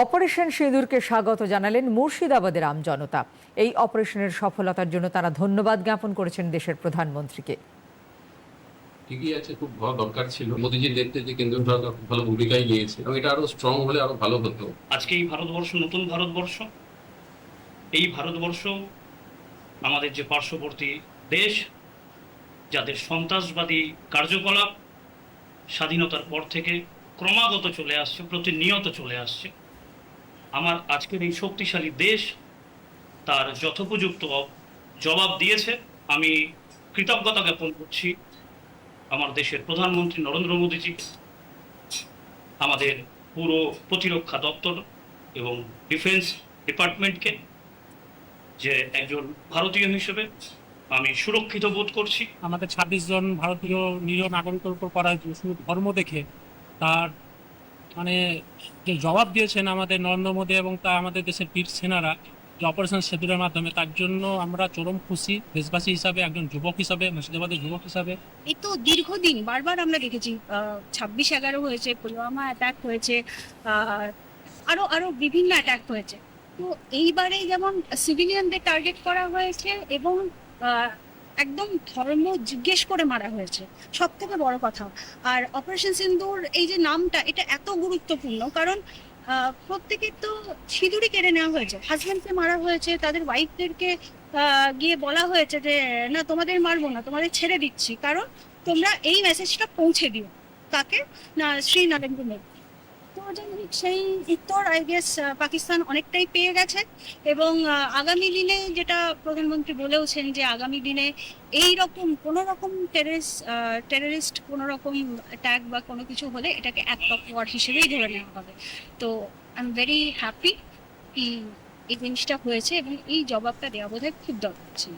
Operation সিঁদুরকে স্বাগত জানালেন মুর্শিদাবাদের আমজনতা এই অপারেশনের সফলতার জন্য তারা ধন্যবাদ জ্ঞাপন করেছেন দেশের প্রধানমন্ত্রীকে। ঠিকই আছে খুব ভালো দরকার ছিল। দেখতে নেতৃত্বে কেন্দ্রীয় সরকার খুব ভালো ভূমিকাই নিয়েছে এবং এটা আরও স্ট্রং হলে আরও ভালো হতো। আজকে এই ভারতবর্ষ নতুন ভারতবর্ষ। এই ভারতবর্ষ আমাদের যে পার্শ্ববর্তী দেশ যাদের সন্ত্রাসবাদী কার্যকলাপ স্বাধীনতার পর থেকে ক্রমাগত চলে আসছে প্রতিনিয়ত চলে আসছে আমার আজকের এই শক্তিশালী দেশ তার যথোপযুক্ত জবাব দিয়েছে। আমি কৃতজ্ঞতা জ্ঞাপন করছি আমার দেশের প্রধানমন্ত্রী নরেন্দ্র মোদীজি, আমাদের পুরো প্রতিরক্ষা দপ্তর এবং ডিফেন্স ডিপার্টমেন্টকে যে একজন ভারতীয় হিসেবে আমি সুরক্ষিত বোধ করছি। আমাদের ছাব্বিশ জন ভারতীয় নিরীহ নাগরিকের উপর করা ধর্ম দেখে তার মানে যে জবাব দিয়েছেন আমাদের নরেন্দ্র মোদী এবং তা আমাদের দেশের বীর সেনারা যে অপারেশন সেতুরের মাধ্যমে, তার জন্য আমরা চরম খুশি, দেশবাসী হিসাবে, একজন যুবক হিসাবে, মুর্শিদাবাদের যুবক হিসাবে। এই তো দীর্ঘদিন, বারবার আমরা দেখেছি ছাব্বিশ এগারো হয়েছে, পুলওয়ামা অ্যাটাক হয়েছে আরও আরও বিভিন্ন অ্যাটাক হয়েছে। তো এইবারে যেমন সিভিলিয়ানদের টার্গেট করা হয়েছে এবং একদম ধর্ম জিজ্ঞেস করে মারা হয়েছে। সব থেকে বড় কথা। আর অপারেশন সিন্দুর এই যে নামটা এটা এত গুরুত্বপূর্ণ কারণ আহ, প্রত্যেকের তো সিঁদুরই কেড়ে নেওয়া হয়েছে। হাজব্যান্ডকে মারা হয়েছে তাদের ওয়াইফদেরকে গিয়ে বলা হয়েছে যে না তোমাদের মারবো না তোমাদের ছেড়ে দিচ্ছি। কারণ তোমরা এই মেসেজটা পৌঁছে দিও। কাকে? না শ্রী নরেন্দ্র মোদী সেই উত্তর আই গেস পাকিস্তান অনেকটাই পেয়ে গেছে। এবং আগামী দিনে যেটা প্রধানমন্ত্রী বলেওছেন যে আগামী দিনে এই রকম কোনো রকম টেরিস্ট টেররিস্ট কোনো রকম অ্যাটাক বা কোনো কিছু হলে এটাকে অ্যাক্ট অফ ওয়ার হিসেবেই ধরে নেওয়া হবে। তো আই এম ভেরি হ্যাপি এই জিনিসটা হয়েছে এবং এই জবাবটা দেওয়া বোধহয় খুব দরকার ছিল।